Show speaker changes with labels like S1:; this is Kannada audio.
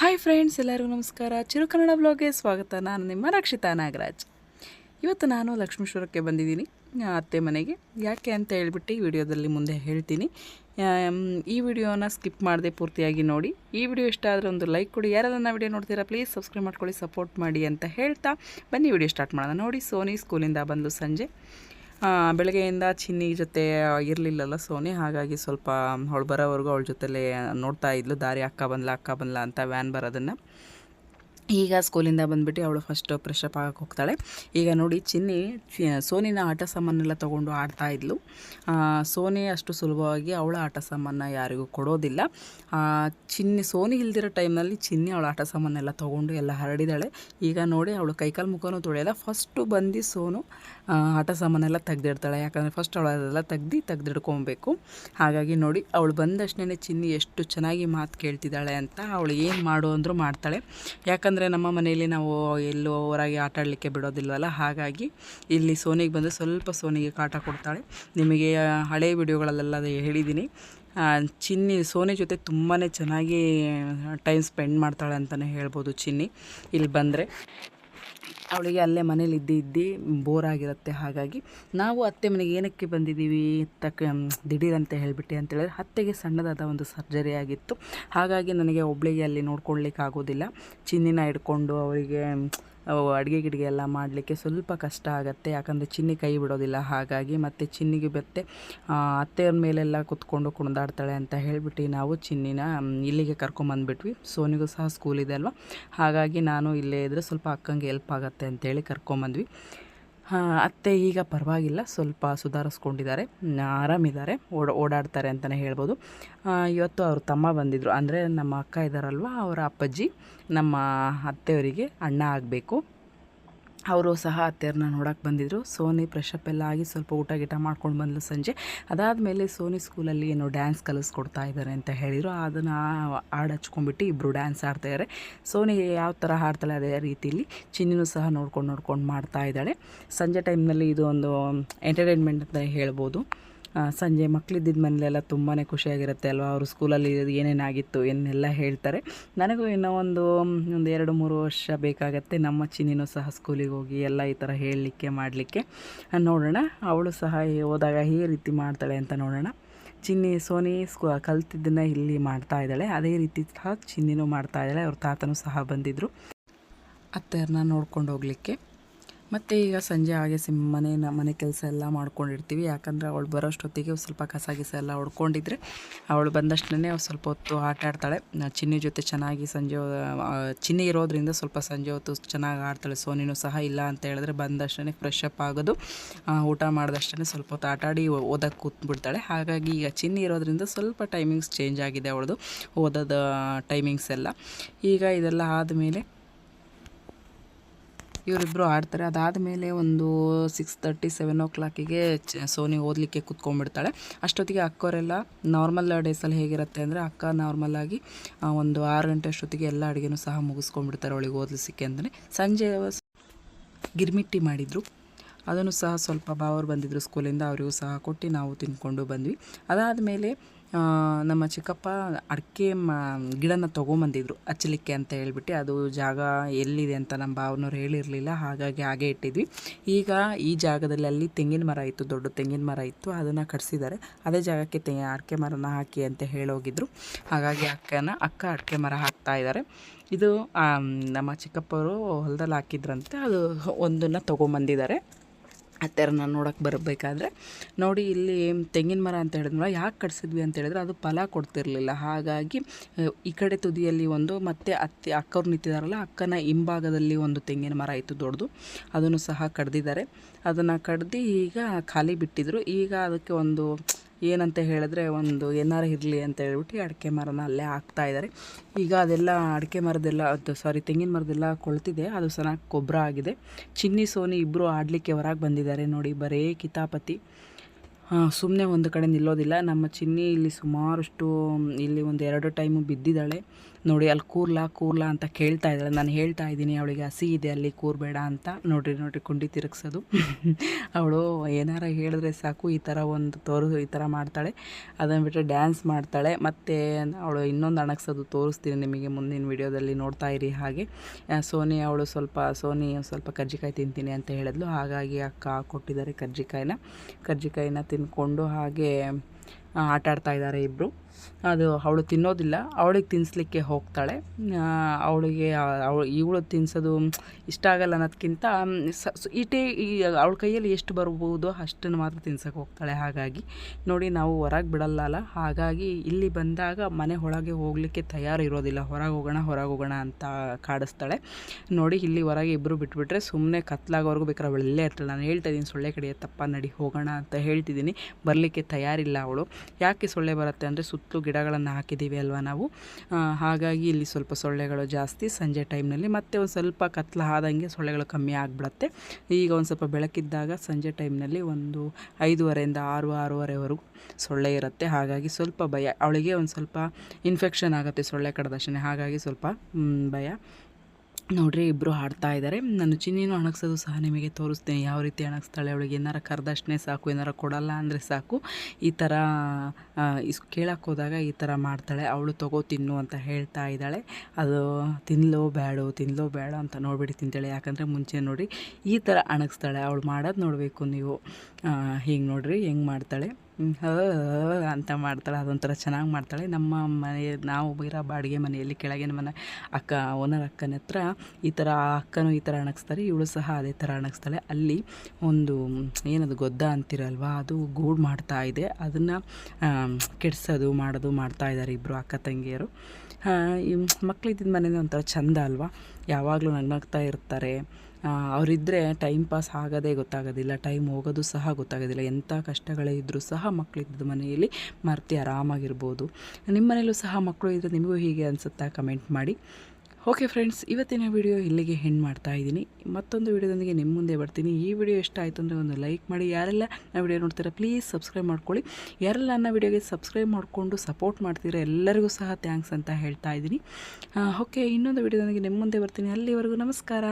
S1: ಹಾಯ್ ಫ್ರೆಂಡ್ಸ್ ಎಲ್ಲರಿಗೂ ನಮಸ್ಕಾರ. ಚಿರುಕನ್ನಡ ಬ್ಲಾಗ್ಗೆ ಸ್ವಾಗತ. ನಾನು ನಿಮ್ಮ ರಕ್ಷಿತಾ ನಾಗರಾಜ್. ಇವತ್ತು ನಾನು ಲಕ್ಷ್ಮೇಶ್ವರಕ್ಕೆ ಬಂದಿದ್ದೀನಿ ಅತ್ತೆ ಮನೆಗೆ. ಯಾಕೆ ಅಂತ ಹೇಳ್ಬಿಟ್ಟು ಈ ವಿಡಿಯೋದಲ್ಲಿ ಮುಂದೆ ಹೇಳ್ತೀನಿ. ಈ ವಿಡಿಯೋನ ಸ್ಕಿಪ್ ಮಾಡದೆ ಪೂರ್ತಿಯಾಗಿ ನೋಡಿ. ಈ ವಿಡಿಯೋ ಇಷ್ಟ ಆದರೆ ಒಂದು ಲೈಕ್ ಕೊಡಿ. ಯಾರೆಲ್ಲ ವಿಡಿಯೋ ನೋಡ್ತೀರಾ ಪ್ಲೀಸ್ ಸಬ್ಸ್ಕ್ರೈಬ್ ಮಾಡ್ಕೊಳ್ಳಿ ಸಪೋರ್ಟ್ ಮಾಡಿ ಅಂತ ಹೇಳ್ತಾ. ಬನ್ನಿ, ವಿಡಿಯೋ ಸ್ಟಾರ್ಟ್ ಮಾಡೋಣ. ನೋಡಿ, ಸೋನಿ ಸ್ಕೂಲಿಂದ ಬಂದು ಸಂಜೆ. ಬೆಳಗ್ಗೆಯಿಂದ ಚಿನ್ನಿ ಜೊತೆ ಇರಲಿಲ್ಲಲ್ಲ ಸೋನಿ, ಹಾಗಾಗಿ ಸ್ವಲ್ಪ ಅವಳು ಬರೋವರೆಗೂ ಅವಳ ಜೊತೆಲೇ ನೋಡ್ತಾ ಇದ್ಲು. ದಾರಿ ಅಕ್ಕ ಬಂದ್ಲ ಅಕ್ಕ ಬಂದ್ಲ ಅಂತ ವ್ಯಾನ್ ಬರೋದನ್ನು. ಈಗ ಸ್ಕೂಲಿಂದ ಬಂದುಬಿಟ್ಟು ಅವಳು ಫಸ್ಟ್ ಪ್ರೆಶಪ್ ಆಗಕ್ಕೆ ಹೋಗ್ತಾಳೆ. ಈಗ ನೋಡಿ ಚಿನ್ನಿ ಸೋನಿನ ಆಟ ಸಾಮಾನೆಲ್ಲ ತೊಗೊಂಡು ಆಡ್ತಾ ಇದ್ಲು. ಸೋನಿ ಅಷ್ಟು ಸುಲಭವಾಗಿ ಅವಳ ಆಟ ಸಾಮಾನ ಯಾರಿಗೂ ಕೊಡೋದಿಲ್ಲ. ಚಿನ್ನಿ, ಸೋನಿ ಇಲ್ದಿರೋ ಟೈಮ್ನಲ್ಲಿ ಚಿನ್ನಿ ಅವಳ ಆಟ ಸಾಮಾನೆಲ್ಲ ತೊಗೊಂಡು ಎಲ್ಲ ಹರಡಿದಾಳೆ. ಈಗ ನೋಡಿ ಅವಳು ಕೈಕಾಲು ಮುಖನೂ ತೊಳೆಯಲ್ಲ. ಫಸ್ಟು ಬಂದು ಸೋನು ಆಟ ಸಾಮಾನೆಲ್ಲ ತೆಗ್ದಿಡ್ತಾಳೆ. ಯಾಕಂದರೆ ಫಸ್ಟ್ ಅವಳು ಅದೆಲ್ಲ ತೆಗ್ದು ತೆಗ್ದಿಡ್ಕೊಬೇಕು. ಹಾಗಾಗಿ ನೋಡಿ, ಅವಳು ಬಂದಷ್ಟೇ ಚಿನ್ನಿ ಎಷ್ಟು ಚೆನ್ನಾಗಿ ಮಾತು ಕೇಳ್ತಿದ್ದಾಳೆ ಅಂತ ಅವಳು ಏನು ಮಾಡು ಅಂದರೂ ಮಾಡ್ತಾಳೆ. ಯಾಕಂದರೆ ನಮ್ಮ ಮನೆಯಲ್ಲಿ ನಾವು ಎಲ್ಲೂ ಹೊರಗೆ ಆಟ ಆಡಲಿಕ್ಕೆ ಬಿಡೋದಿಲ್ವಲ್ಲ? ಹಾಗಾಗಿ ಇಲ್ಲಿ ಸೋನಿಗೆ ಬಂದು ಸ್ವಲ್ಪ ಸೋನಿಗೆ ಕಾಟ ಕೊಡ್ತಾಳೆ. ನಿಮಗೆ ಹಳೆ ವಿಡಿಯೋಗಳಲ್ಲೆಲ್ಲ ಹೇಳಿದ್ದೀನಿ. ಚಿನ್ನಿ, ಸೋನಿ ಜೊತೆ ತುಂಬಾ ಚೆನ್ನಾಗಿ ಟೈಮ್ ಸ್ಪೆಂಡ್ ಮಾಡ್ತಾಳೆ ಅಂತಲೇ ಹೇಳ್ಬೋದು ಚಿನ್ನಿ. ಇಲ್ಲಿ ಬಂದರೆ ಅವಳಿಗೆ ಅಲ್ಲೇ ಮನೇಲಿ ಇದ್ದು ಇದ್ದು ಬೋರ್ ಆಗಿರುತ್ತೆ. ಹಾಗಾಗಿ ನಾವು ಅತ್ತೆ ಮನೆಗೆ ಏನಕ್ಕೆ ಬಂದಿದ್ದೀವಿ ತಕ್ಕ ದಿಢೀರ್ ಅಂತ ಹೇಳಿಬಿಟ್ಟು ಅಂತೇಳಿದ್ರೆ ಅತ್ತೆಗೆ ಸಣ್ಣದಾದ ಒಂದು ಸರ್ಜರಿ ಆಗಿತ್ತು. ಹಾಗಾಗಿ ನನಗೆ ಒಬ್ಬಳಿಗೆ ಅಲ್ಲಿ ನೋಡ್ಕೊಳ್ಲಿಕ್ಕೆ ಆಗೋದಿಲ್ಲ. ಚಿನ್ನಿನ ಹಿಡ್ಕೊಂಡು ಅವರಿಗೆ ಅಡುಗೆ ಗಿಡಿಗೆ ಎಲ್ಲ ಮಾಡಲಿಕ್ಕೆ ಸ್ವಲ್ಪ ಕಷ್ಟ ಆಗುತ್ತೆ. ಯಾಕಂದರೆ ಚಿನ್ನಿ ಕೈ ಬಿಡೋದಿಲ್ಲ. ಹಾಗಾಗಿ ಮತ್ತು ಚಿನ್ನಿಗೆ ಬೆತ್ತೆ ಅತ್ತೆಯವ್ರ ಮೇಲೆಲ್ಲ ಕುತ್ಕೊಂಡು ಕುಣಿದಾಡ್ತಾಳೆ ಅಂತ ಹೇಳಿಬಿಟ್ಟು ನಾವು ಚಿನ್ನಿನ ಇಲ್ಲಿಗೆ ಕರ್ಕೊಂಬಂದ್ಬಿಟ್ವಿ. ಸೋನಿಗೂ ಸಹ ಸ್ಕೂಲ್ ಇದೆ ಅಲ್ವಾ? ಹಾಗಾಗಿ ನಾನು ಇಲ್ಲೇ ಇದ್ದರೆ ಸ್ವಲ್ಪ ಅಕ್ಕಂಗೆ ಹೆಲ್ಪ್ ಆಗುತ್ತೆ ಅಂತೇಳಿ ಕರ್ಕೊಂಬಂದ್ವಿ. ಅತ್ತೆ ಈಗ ಪರವಾಗಿಲ್ಲ, ಸ್ವಲ್ಪ ಸುಧಾರಿಸ್ಕೊಂಡಿದ್ದಾರೆ ಆರಾಮಿದ್ದಾರೆ, ಓಡ, ಓಡಾಡ್ತಾರೆ ಅಂತಲೇ ಹೇಳ್ಬೋದು. ಇವತ್ತು ಅವ್ರ ತಮ್ಮ ಬಂದಿದ್ದರು ಅಂದರೆ ನಮ್ಮ ಅಕ್ಕ ಇದ್ದಾರಲ್ವ ಅವರ ಅಪ್ಪಾಜಿ, ನಮ್ಮ ಅತ್ತೆಯವರಿಗೆ ಅಣ್ಣ ಆಗಬೇಕು. ಅವರು ಸಹ ಅತ್ತೆಯರನ್ನ ನೋಡೋಕೆ ಬಂದಿದ್ದರು ಸೋನಿ ಫ್ರೆಶಪ್ ಎಲ್ಲ ಆಗಿ ಸ್ವಲ್ಪ ಊಟ ಗೀಟ ಮಾಡ್ಕೊಂಡು ಬಂದ್ಲು ಸಂಜೆ. ಅದಾದಮೇಲೆ ಸೋನಿ ಸ್ಕೂಲಲ್ಲಿ ಏನೋ ಡ್ಯಾನ್ಸ್ ಕಲಿಸ್ಕೊಡ್ತಾ ಇದ್ದಾರೆ ಅಂತ ಹೇಳಿದರು. ಅದನ್ನು ಹಾಡು ಹಚ್ಕೊಂಡ್ಬಿಟ್ಟು ಇಬ್ಬರು ಡ್ಯಾನ್ಸ್ ಆಡ್ತಾಯಿದ್ದಾರೆ ಸೋನಿ ಯಾವ ಥರ ಹಾಡ್ತಾಳೆ ಅದೇ ರೀತಿಯಲ್ಲಿ ಚಿನ್ನಿನೂ ಸಹ ನೋಡ್ಕೊಂಡು ನೋಡ್ಕೊಂಡು ಮಾಡ್ತಾ ಇದ್ದಾಳೆ. ಸಂಜೆ ಟೈಮ್ನಲ್ಲಿ ಇದು ಒಂದು ಎಂಟರ್ಟೈನ್ಮೆಂಟ್ ಅಂತ ಹೇಳ್ಬೋದು. ಸಂಜೆ ಮಕ್ಕಳಿದ್ದಿದ್ದ ಮನೇಲೆಲ್ಲ ತುಂಬಾ ಖುಷಿಯಾಗಿರುತ್ತೆ ಅಲ್ವಾ? ಅವರು ಸ್ಕೂಲಲ್ಲಿ ಏನೇನಾಗಿತ್ತು, ಏನೆಲ್ಲ ಹೇಳ್ತಾರೆ. ನನಗೂ ಇನ್ನೂ ಒಂದು ಒಂದು ಎರಡು, ಮೂರು ವರ್ಷ ಬೇಕಾಗತ್ತೆ. ನಮ್ಮ ಚಿನ್ನಿನೂ ಸಹ ಸ್ಕೂಲಿಗೆ ಹೋಗಿ ಎಲ್ಲ ಈ ಥರ ಹೇಳಲಿಕ್ಕೆ, ಮಾಡಲಿಕ್ಕೆ. ನೋಡೋಣ. ಅವಳು ಸಹ ಹೋದಾಗ ಈ ರೀತಿ ಮಾಡ್ತಾಳೆ ಅಂತ ನೋಡೋಣ. ಚಿನ್ನಿ, ಸೋನಿ ಸ್ಕೂ, ಕಲ್ತಿದ್ದನ್ನು ಇಲ್ಲಿ ಮಾಡ್ತಾ ಇದ್ದಾಳೆ. ಅದೇ ರೀತಿ ಸಹ ಚಿನ್ನಿನೂ ಮಾಡ್ತಾ ಇದ್ದಾಳೆ. ಅವ್ರ ತಾತನೂ ಸಹ ಬಂದಿದ್ದರು ಅತ್ತೆಯರನ್ನ ನೋಡ್ಕೊಂಡು ಹೋಗಲಿಕ್ಕೆ. ಮತ್ತು ಈಗ ಸಂಜೆ ಹಾಗೆ ಸಿಮ್ ಮನೆ ಮನೆ ಕೆಲಸ ಎಲ್ಲ ಮಾಡ್ಕೊಂಡಿರ್ತೀವಿ. ಯಾಕಂದರೆ ಅವಳು ಬರೋಷ್ಟೊತ್ತಿಗೆ ಸ್ವಲ್ಪ ಕಸ ಗಿಸ ಎಲ್ಲ ಹೊಡ್ಕೊಂಡಿದ್ರೆ ಅವಳು ಬಂದಷ್ಟೇ ಸ್ವಲ್ಪ ಹೊತ್ತು ಆಟ ಆಡ್ತಾಳೆ. ಚಿನ್ನಿ ಜೊತೆ ಚೆನ್ನಾಗಿ ಸಂಜೆ ಚಿನ್ನಿ ಇರೋದ್ರಿಂದ ಸ್ವಲ್ಪ ಸಂಜೆ ಹೊತ್ತು ಚೆನ್ನಾಗಿ ಆಡ್ತಾಳೆ. ಸೋನಿನೂ ಸಹ ಇಲ್ಲ ಅಂತ ಹೇಳಿದ್ರೆ ಬಂದಷ್ಟೇ ಫ್ರೆಶ್ ಅಪ್ ಆಗೋದು. ಊಟ ಮಾಡಿದಷ್ಟೇ ಸ್ವಲ್ಪ ಹೊತ್ತು ಆಟ ಆಡಿ ಓದಕ್ಕೆ ಕೂತ್ಬಿಡ್ತಾಳೆ. ಹಾಗಾಗಿ ಈಗ ಚಿನ್ನಿ ಇರೋದ್ರಿಂದ ಸ್ವಲ್ಪ ಟೈಮಿಂಗ್ಸ್ ಚೇಂಜ್ ಆಗಿದೆ ಅವಳದು, ಓದೋದು ಟೈಮಿಂಗ್ಸ್ ಎಲ್ಲ. ಈಗ ಇದೆಲ್ಲ ಆದಮೇಲೆ ಇವರಿಬ್ಬರು ಆಡ್ತಾರೆ. ಅದಾದಮೇಲೆ ಒಂದು ಸಿಕ್ಸ್ ತರ್ಟಿ ಸೆವೆನ್ ಓ ಕ್ಲಾಕಿಗೆ ಸೋನಿ ಓದಲಿಕ್ಕೆ ಕೂತ್ಕೊಂಡ್ಬಿಡ್ತಾಳೆ. ಅಷ್ಟೊತ್ತಿಗೆ ಅಕ್ಕವರೆಲ್ಲ ನಾರ್ಮಲ್ ಡೇಸಲ್ಲಿ ಹೇಗಿರುತ್ತೆ ಅಂದರೆ ಅಕ್ಕ ನಾರ್ಮಲಾಗಿ ಒಂದು ಆರು ಗಂಟೆ ಅಷ್ಟೊತ್ತಿಗೆ ಎಲ್ಲ ಅಡುಗೆನೂ ಸಹ ಮುಗಿಸ್ಕೊಂಡ್ಬಿಡ್ತಾರೆ ಅವಳಿಗೆ ಓದಲಿಸಿಕ್ಕೆ ಅಂತಲೇ ಸಂಜೆ ಗಿರ್ಮಿಟ್ಟಿ ಮಾಡಿದರು. ಅದನ್ನು ಸಹ ಸ್ವಲ್ಪ ಬಾವರು ಬಂದಿದ್ದರು ಸ್ಕೂಲಿಂದ ಅವರಿಗೂ ಸಹ ಕೊಟ್ಟು ನಾವು ತಿಂದ್ಕೊಂಡು ಬಂದ್ವಿ. ಅದಾದಮೇಲೆ ನಮ್ಮ ಚಿಕ್ಕಪ್ಪ ಅಡಿಕೆ ಮ, ಗಿಡನ ತೊಗೊಂಬಂದಿದ್ರು, ಹಚ್ಚಲಿಕ್ಕೆ ಅಂತ ಹೇಳ್ಬಿಟ್ಟು ಅದು ಜಾಗ ಎಲ್ಲಿದೆ ಅಂತ ನಮ್ಮ ಭಾವನವ್ರು ಹೇಳಿರಲಿಲ್ಲ, ಹಾಗಾಗಿ ಹಾಗೆ ಇಟ್ಟಿದ್ವಿ. ಈಗ ಈ ಜಾಗದಲ್ಲಿ ಅಲ್ಲಿ ತೆಂಗಿನ ಮರ ಇತ್ತು, ದೊಡ್ಡ ತೆಂಗಿನ ಮರ ಇತ್ತು, ಅದನ್ನು ಕಟ್ಸಿದ್ದಾರೆ. ಅದೇ ಜಾಗಕ್ಕೆ ತೆ, ಅಡಿಕೆ ಮರನ ಹಾಕಿ ಅಂತ ಹೇಳೋಗಿದ್ರು. ಹಾಗಾಗಿ ಅಕ್ಕನ, ಅಕ್ಕ ಅಡಿಕೆ ಮರ ಹಾಕ್ತಾ ಇದ್ದಾರೆ. ಇದು ನಮ್ಮ ಚಿಕ್ಕಪ್ಪರು ಹೊಲದಲ್ಲಿ ಹಾಕಿದ್ರಂತೆ, ಅದು ಒಂದನ್ನು ತೊಗೊಂಬಂದಿದ್ದಾರೆ. ಹತ್ತಿರನ ನೋಡೋಕ್ಕೆ ಬರಬೇಕಾದ್ರೆ ನೋಡಿ ಇಲ್ಲಿ ತೆಂಗಿನ ಮರ ಅಂತ ಹೇಳಿದ್ನಲ್ಲ, ಯಾಕೆ ಕಟ್ಸಿದ್ವಿ ಅಂತ ಹೇಳಿದ್ರೆ ಅದು ಫಲ ಕೊಡ್ತಿರಲಿಲ್ಲ. ಹಾಗಾಗಿ ಈ ಕಡೆ ತುದಿಯಲ್ಲಿ ಒಂದು ಮತ್ತು ಅತ್ತೆ, ಅಕ್ಕವ್ರು ನಿಂತಿದ್ದಾರಲ್ಲ ಅಕ್ಕನ ಹಿಂಭಾಗದಲ್ಲಿ ಒಂದು ತೆಂಗಿನ ಮರ ಇತ್ತು ದೊಡ್ಡದು. ಅದನ್ನು ಸಹ ಕಡ್ದಿದ್ದಾರೆ. ಅದನ್ನು ಕಡ್ದು ಈಗ ಖಾಲಿ ಬಿಟ್ಟಿದ್ರು. ಈಗ ಅದಕ್ಕೆ ಒಂದು ಏನಂತ ಹೇಳಿದ್ರೆ ಒಂದು ಏನಾರು ಇರಲಿ ಅಂತ ಹೇಳ್ಬಿಟ್ಟು ಅಡಿಕೆ ಮರನ ಅಲ್ಲೇ ಹಾಕ್ತಾ ಇದ್ದಾರೆ ಈಗ ಅದೆಲ್ಲ ಅಡಿಕೆ ಮರದೆಲ್ಲ, ಅದು ಸಾರಿ ತೆಂಗಿನ ಮರದೆಲ್ಲ ಕೊಳ್ತಿದೆ, ಅದು ಚೆನ್ನಾಗಿ ಗೊಬ್ಬರ ಆಗಿದೆ. ಚಿನ್ನಿ, ಸೋನಿ ಇಬ್ಬರು ಆಡಲಿಕ್ಕೆ ಹೊರಗೆ ಬಂದಿದ್ದಾರೆ ನೋಡಿ, ಬರೇ ಕಿತಾಪತಿ. ಸುಮ್ಮನೆ ಒಂದು ಕಡೆ ನಿಲ್ಲೋದಿಲ್ಲ. ನಮ್ಮ ಚಿನ್ನಿ ಇಲ್ಲಿ ಸುಮಾರಷ್ಟು, ಇಲ್ಲಿ ಒಂದು ಎರಡು ಟೈಮು ಬಿದ್ದಿದ್ದಾಳೆ. ನೋಡಿ, ಅಲ್ಲಿ ಕೂರ್ಲಾ ಕೂರ್ಲಾ ಅಂತ ಕೇಳ್ತಾ ಇದ್ದಾಳೆ. ನಾನು ಹೇಳ್ತಾ ಇದ್ದೀನಿ, ಅವಳಿಗೆ ಹಸಿ ಇದೆ, ಅಲ್ಲಿ ಕೂರಬೇಡ ಅಂತ. ನೋಡ್ರಿ ನೋಡ್ರಿ, ಕುಂಡಿ ತಿರುಗಿಸೋದು. ಅವಳು ಏನಾರ ಹೇಳಿದ್ರೆ ಸಾಕು, ಈ ಥರ ಒಂದು ತೋರು, ಈ ಥರ ಮಾಡ್ತಾಳೆ. ಅದನ್ನು ಬಿಟ್ಟರೆ ಡ್ಯಾನ್ಸ್ ಮಾಡ್ತಾಳೆ. ಮತ್ತು ಅವಳು ಇನ್ನೊಂದು ಅಣಗ್ಸೋದು ತೋರಿಸ್ತೀನಿ ನಿಮಗೆ ಮುಂದಿನ ವಿಡಿಯೋದಲ್ಲಿ ನೋಡ್ತಾ ಇರಿ ಹಾಗೆ. ಸೋನಿ, ಅವಳು ಸ್ವಲ್ಪ, ಸೋನಿ ಸ್ವಲ್ಪ ಕರ್ಜಿಕಾಯಿ ತಿಂತೀನಿ ಅಂತ ಹೇಳಿದ್ಲು. ಹಾಗಾಗಿ ಅಕ್ಕ ಕೊಟ್ಟಿದ್ದಾರೆ ಕರ್ಜಿಕಾಯಿನ. ಕರ್ಜಿಕಾಯಿನ ತಿಂದ್ಕೊಂಡು ಹಾಗೆ ಆಟಾಡ್ತಾ ಇದ್ದಾರೆ ಇಬ್ಬರು ಅದು ಅವಳು ತಿನ್ನೋದಿಲ್ಲ, ಅವಳಿಗೆ ತಿನ್ನಿಸ್ಲಿಕ್ಕೆ ಹೋಗ್ತಾಳೆ. ಅವಳಿಗೆ ಅವಳು, ಇವಳು ತಿನ್ನಿಸೋದು ಇಷ್ಟ ಆಗಲ್ಲ ಅನ್ನೋದಕ್ಕಿಂತ ಸ ಈ, ಅವಳ ಕೈಯಲ್ಲಿ ಎಷ್ಟು ಬರ್ಬೋದು ಅಷ್ಟನ್ನು ಮಾತ್ರ ತಿನ್ಸಕ್ಕೆ ಹೋಗ್ತಾಳೆ. ಹಾಗಾಗಿ ನೋಡಿ, ನಾವು ಹೊರಗೆ ಬಿಡಲ್ಲಲ್ಲ. ಹಾಗಾಗಿ ಇಲ್ಲಿ ಬಂದಾಗ ಮನೆ ಒಳಗೆ ಹೋಗಲಿಕ್ಕೆ ತಯಾರು ಇರೋದಿಲ್ಲ ಹೊರಗೆ ಹೋಗೋಣ ಹೊರಗೆ ಹೋಗೋಣ ಅಂತ ಕಾಡಿಸ್ತಾಳೆ. ನೋಡಿ, ಇಲ್ಲಿ ಹೊರಗೆ ಇಬ್ಬರು ಬಿಟ್ಬಿಟ್ರೆ ಸುಮ್ಮನೆ ಕತ್ಲಾಗೋವರೆಗೂ ಬೇಕಾದ್ರೆ ಅವಳು ಇಲ್ಲೇ ಇರ್ತಾಳೆ. ನಾನು ಹೇಳ್ತಾ ಇದ್ದೀನಿ, ಸೊಳ್ಳೆ ಕಡೆಯ ತಪ್ಪ ನಡಿ, ಹೋಗೋಣ ಅಂತ ಹೇಳ್ತಿದ್ದೀನಿ. ಬರಲಿಕ್ಕೆ ತಯಾರಿಲ್ಲ ಅವಳು. ಯಾಕೆ ಸೊಳ್ಳೆ ಬರುತ್ತೆ ಅಂದರೆ ಸುತ್ತಲೂ ಗಿಡಗಳನ್ನು ಹಾಕಿದ್ದೀವಿ ಅಲ್ವಾ ನಾವು. ಹಾಗಾಗಿ ಇಲ್ಲಿ ಸ್ವಲ್ಪ ಸೊಳ್ಳೆಗಳು ಜಾಸ್ತಿ ಸಂಜೆ ಟೈಮ್ನಲ್ಲಿ ಮತ್ತೆ ಒಂದು ಸ್ವಲ್ಪ ಕತ್ಲ ಆದಂಗೆ ಸೊಳ್ಳೆಗಳು ಕಮ್ಮಿ ಆಗಿಬಿಡತ್ತೆ. ಈಗ ಒಂದು ಸ್ವಲ್ಪ ಬೆಳಕಿದ್ದಾಗ ಸಂಜೆ ಟೈಮ್ನಲ್ಲಿ ಒಂದು ಐದೂವರೆಯಿಂದ ಆರು, ಆರೂವರೆವರೆಗೂ ಸೊಳ್ಳೆ ಇರುತ್ತೆ. ಹಾಗಾಗಿ ಸ್ವಲ್ಪ ಭಯ. ಅವಳಿಗೆ ಒಂದು ಸ್ವಲ್ಪ ಇನ್ಫೆಕ್ಷನ್ ಆಗುತ್ತೆ ಸೊಳ್ಳೆ ಕಡದಷ್ಟೇ ಹಾಗಾಗಿ ಸ್ವಲ್ಪ ಭಯ. ನೋಡ್ರಿ ಇಬ್ಬರು ಹಾಡ್ತಾ ಇದ್ದಾರೆ ನಾನು ಚಿನ್ನಿನೂ ಅಣಗ್ಸೋದು ಸಹ ನಿಮಗೆ ತೋರಿಸ್ತೀನಿ. ಯಾವ ರೀತಿ ಅಣಗಿಸ್ತಾಳೆ ಅವಳಿಗೆ? ಏನಾರ ಕರೆದಷ್ಟೇ ಸಾಕು, ಏನಾರ ಕೊಡಲ್ಲ ಅಂದರೆ ಸಾಕು. ಈ ಥರ ಇಸ್ ಕೇಳಕ್ಕೆ ಹೋದಾಗ ಈ ಥರ ಮಾಡ್ತಾಳೆ. ಅವಳು ತಗೋ, ತಿನ್ನು ಅಂತ ಹೇಳ್ತಾ ಇದ್ದಾಳೆ ಅದು ತಿನ್ಲೋ ಬೇಡ ತಿನ್ಲೋ ಬೇಡ ಅಂತ ನೋಡ್ಬಿಟ್ಟು ತಿಂತಾಳೆ. ಯಾಕಂದರೆ ಮುಂಚೆ ನೋಡಿ ಈ ಥರ ಅಣಗಿಸ್ತಾಳೆ. ಅವಳು ಮಾಡೋದು ನೋಡಬೇಕು ನೀವು. ಹೀಗೆ ನೋಡಿರಿ, ಹೆಂಗೆ ಮಾಡ್ತಾಳೆ. ಹ, ಅಂತ ಮಾಡ್ತಾಳೆ, ಅದೊಂಥರ ಚೆನ್ನಾಗಿ ಮಾಡ್ತಾಳೆ. ನಮ್ಮ ಮನೆ, ನಾವು ಇರೋ ಬಾಡಿಗೆ ಮನೆಯಲ್ಲಿ ಕೆಳಗಿನ ಮನೆ ಅಕ್ಕ ಓನರ್ ಅಕ್ಕನ ಹತ್ರ ಈ ಥರ ಅಕ್ಕನೂ ಈ ಥರ ಅಣಗಿಸ್ತಾರೆ, ಇವಳು ಸಹ ಅದೇ ಥರ ಅಣಗಿಸ್ತಾಳೆ. ಅಲ್ಲಿ ಒಂದು, ಏನದು ಗೊದ್ದ ಅಂತಿರಲ್ವಾ, ಅದು ಗೂಡು ಮಾಡ್ತಾ ಇದೆ. ಅದನ್ನು ಕೆಡ್ಸೋದು, ಮಾಡೋದು ಮಾಡ್ತಾ ಇದ್ದಾರೆ ಇಬ್ಬರು ಅಕ್ಕ ತಂಗಿಯರು. ಮಕ್ಕಳಿದ್ದ ಮನೇನೆ ಒಂಥರ ಚಂದ ಅಲ್ವಾ? ಯಾವಾಗಲೂ ನಗ್ನಗ್ತಾ ಇರ್ತಾರೆ. ಅವರಿದ್ದರೆ ಟೈಮ್ ಪಾಸ್ ಆಗೋದೇ ಗೊತ್ತಾಗೋದಿಲ್ಲ ಟೈಮ್ ಹೋಗೋದು ಸಹ ಗೊತ್ತಾಗೋದಿಲ್ಲ. ಎಂಥ ಕಷ್ಟಗಳೇ ಇದ್ದರೂ ಸಹ ಮಕ್ಕಳಿದ್ದ ಮನೆಯಲ್ಲಿ ಮರ್ತಿ ಆರಾಮಾಗಿರ್ಬೋದು. ನಿಮ್ಮ ಮನೇಲೂ ಸಹ ಮಕ್ಕಳು ಇದ್ದರೆ ನಿಮಗೂ ಹೀಗೆ ಅನಿಸುತ್ತಾ? ಕಮೆಂಟ್ ಮಾಡಿ. ಓಕೆ ಫ್ರೆಂಡ್ಸ್ ಇವತ್ತಿನ ವಿಡಿಯೋ ಇಲ್ಲಿಗೆ ಹೆಣ್ಣು ಮಾಡ್ತಾ ಇದ್ದೀನಿ. ಮತ್ತೊಂದು ವಿಡಿಯೋದೊಂದಿಗೆ ನಿಮ್ಮ ಮುಂದೆ ಬರ್ತೀನಿ. ಈ ವಿಡಿಯೋ ಇಷ್ಟ ಆಯಿತು ಅಂದರೆ ಒಂದು ಲೈಕ್ ಮಾಡಿ. ಯಾರೆಲ್ಲ ನಾನು ವಿಡಿಯೋ ನೋಡ್ತೀರಾ ಪ್ಲೀಸ್ ಸಬ್ಸ್ಕ್ರೈಬ್ ಮಾಡ್ಕೊಳ್ಳಿ. ಯಾರೆಲ್ಲ ನನ್ನ ವಿಡಿಯೋಗೆ ಸಬ್ಸ್ಕ್ರೈಬ್ ಮಾಡಿಕೊಂಡು ಸಪೋರ್ಟ್ ಮಾಡ್ತೀರಾ, ಎಲ್ಲರಿಗೂ ಸಹ ಥ್ಯಾಂಕ್ಸ್ ಅಂತ ಹೇಳ್ತಾ ಇದ್ದೀನಿ. ಓಕೆ ಇನ್ನೊಂದು ವಿಡಿಯೋದೊಂದಿಗೆ ನಿಮ್ಮ ಮುಂದೆ ಬರ್ತೀನಿ. ಅಲ್ಲಿವರೆಗೂ ನಮಸ್ಕಾರ.